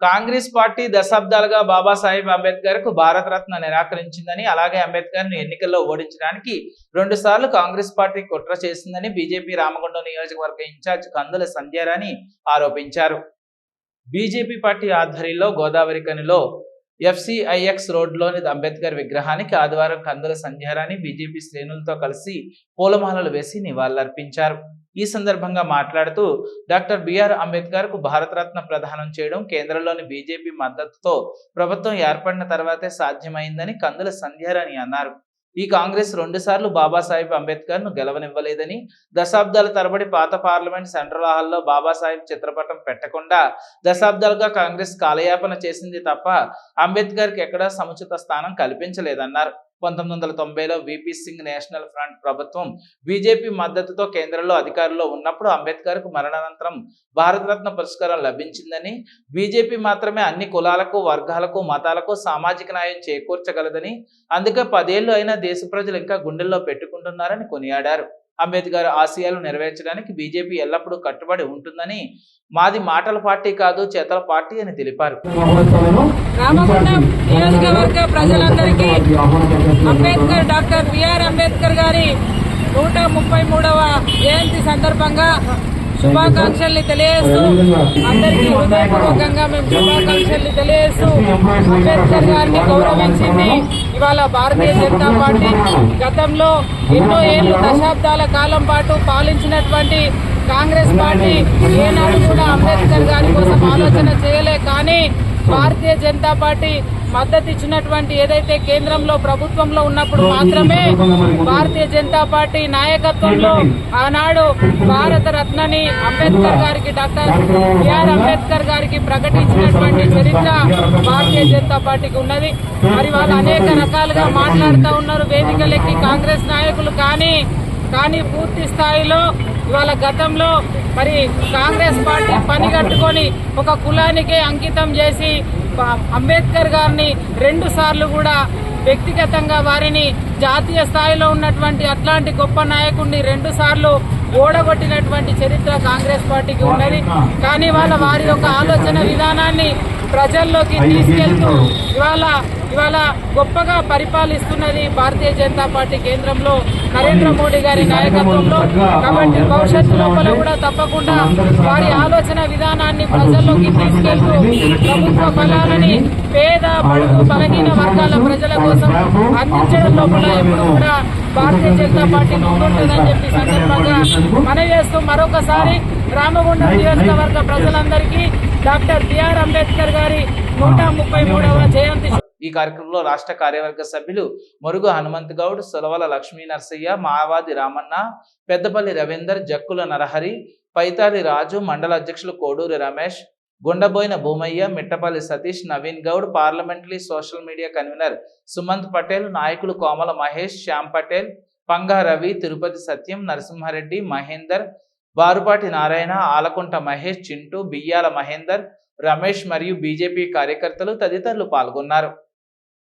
Congress party దశాబ్దాలుగా బాబాసాహెబ్ అంబేద్కర్కు భారతరత్న నిరాకరించిందని అలాగే అంబేద్కర్ను ఎన్నికల్లో ఓడించడానికి రెండు సార్లు కాంగ్రెస్ పార్టీ కుట్ర చేసిందని బీజేపీ రామగుండం నియోజకవర్గ ఇన్ఛార్జ్ కందుల సంధ్యారాణి ఆరోపించారు. బీజేపీ పార్టీ ఆధ్వర్యంలో గోదావరి కనిలో ఎఫ్సిఐఎక్స్ రోడ్లోని అంబేద్కర్ విగ్రహానికి ఆదివారం కందుల సంధ్యారాణి బీజేపీ శ్రేణులతో కలిసి పూలమాలలు వేసి నివాళులర్పించారు. ఈ సందర్భంగా మాట్లాడుతూ డాక్టర్ బిఆర్ అంబేద్కర్కు భారతరత్న ప్రదానం చేయడం కేంద్రంలోని బీజేపీ మద్దతుతో ప్రభుత్వం ఏర్పడిన తర్వాతే సాధ్యమైందని కందుల సంధ్యారాణి అన్నారు. ఈ కాంగ్రెస్ రెండుసార్లు బాబాసాహెబ్ అంబేద్కర్ను గెలవనివ్వలేదని దశాబ్దాల తరబడి పాత పార్లమెంట్ సెంట్రల్ హాల్లో బాబాసాహెబ్ చిత్రపటం పెట్టకుండా దశాబ్దాలుగా కాంగ్రెస్ కాలయాపన చేసింది తప్ప అంబేద్కర్కి ఎక్కడా సముచిత స్థానం కల్పించలేదన్నారు. పంతొమ్మిది వందల తొంభైలో విపి సింగ్ నేషనల్ ఫ్రంట్ ప్రభుత్వం బీజేపీ మద్దతుతో కేంద్రంలో అధికారంలో ఉన్నప్పుడు అంబేద్కర్కు మరణానంతరం భారతరత్న పురస్కారం లభించిందని బీజేపీ మాత్రమే అన్ని కులాలకు వర్గాలకు మతాలకు సామాజిక న్యాయం చేకూర్చగలదని అందుకే పదేళ్ళు అయినా దేశ ప్రజలు ఇంకా గుండెల్లో పెట్టుకుంటున్నారని కొనియాడారు. అంబేద్కర్ ఆశయాలు నెరవేర్చడానికి బీజేపీ ఎల్లప్పుడూ కట్టుబడి ఉంటుందని మాది మాటల పార్టీ కాదు చేతల పార్టీ అని తెలిపారు. నియోజకవర్గ ప్రజలందరికీ అంబేద్కర్ డాక్టర్ బిఆర్ అంబేద్కర్ గారి నూట ముప్పై మూడవ జయంతి సందర్భంగా శుభాకాంక్షల్ని తెలియజేస్తూ అందరికీ హృదయపూర్వకంగా మేము శుభాకాంక్షల్ని తెలియజేస్తూ అంబేద్కర్ గారిని గౌరవించింది ఇవాళ భారతీయ జనతా పార్టీ గతంలో ఎన్నో ఏళ్ళు దశాబ్దాల కాలం పాటు పాలించినటువంటి కాంగ్రెస్ పార్టీ ఏనాడు కూడా అంబేద్కర్ గారి కోసం ఆలోచన చేయలే. కానీ భారతీయ జనతా పార్టీ మద్దతు ఇచ్చినటువంటి ఏదైతే కేంద్రంలో ప్రభుత్వంలో ఉన్నప్పుడు మాత్రమే భారతీయ జనతా పార్టీ నాయకత్వంలో ఆనాడు భారత రత్నని అంబేద్కర్ గారికి డాక్టర్ బిఆర్ అంబేద్కర్ గారికి ప్రకటించినటువంటి చరిత్ర భారతీయ జనతా పార్టీకి ఉన్నది. మరి వాళ్ళు అనేక రకాలుగా మాట్లాడుతూ ఉన్నారు వేదికలెక్కి కాంగ్రెస్ నాయకులు కానీ కానీ పూర్తి స్థాయిలో ఇవాళ గతంలో మరి కాంగ్రెస్ పార్టీ పని కట్టుకొని ఒక కులానికే అంకితం చేసి అంబేద్కర్ గారిని రెండు సార్లు కూడా వ్యక్తిగతంగా వారిని జాతీయ స్థాయిలో ఉన్నటువంటి అట్లాంటి గొప్ప నాయకుడిని రెండు సార్లు ఓడగొట్టినటువంటి చరిత్ర కాంగ్రెస్ పార్టీకి ఉన్నది. కానీ వాళ్ళ వారి యొక్క ఆలోచన విధానాన్ని ప్రజల్లోకి తీసుకెళ్తూ ఇవాళ ఇవాళ గొప్పగా పరిపాలిస్తున్నది భారతీయ జనతా పార్టీ కేంద్రంలో నరేంద్ర మోడీ గారి నాయకత్వంలో. కాబట్టి భవిష్యత్తు లోపల కూడా తప్పకుండా వారి ఆలోచన విధానాన్ని ప్రజల్లోకి తీసుకెళ్తూ ప్రభుత్వ ఫలాలని పేద బడుగు బలహీన వర్గాల ప్రజల కోసం అందించడం లోపల ఎప్పుడు కూడా భారతీయ జనతా పార్టీ ముందుంటుందని చెప్పి సందర్భంగా మనవి చేస్తూ మరొకసారి రామగుండం నియోజకవర్గ ప్రజలందరికీ డాక్టర్ బిఆర్ అంబేద్కర్ గారి నూట ముప్పై మూడవ జయంతి ఈ కార్యక్రమంలో రాష్ట్ర కార్యవర్గ సభ్యులు మురుగు హనుమంత్ గౌడ్ సులవల లక్ష్మీ నరసయ్య మావాది రామన్న పెద్దపల్లి రవీందర్ జక్కుల నరహరి పైతాలి రాజు మండల అధ్యక్షులు Koduri Ramesh Gundaboina Bhumaiah Mittapalli Satish Naveen Goud parliamentary social media convener Sumanth Patel నాయకులు కోమల మహేష్ శ్యామ్ పటేల్ పంగా రవి తిరుపతి సత్యం నరసింహారెడ్డి మహేందర్ బారుపాటి నారాయణ ఆలకుంట మహేష్ చింటూ బియ్యాల మహేందర్ రమేష్ మరియు బీజేపీ కార్యకర్తలు తదితరులు పాల్గొన్నారు.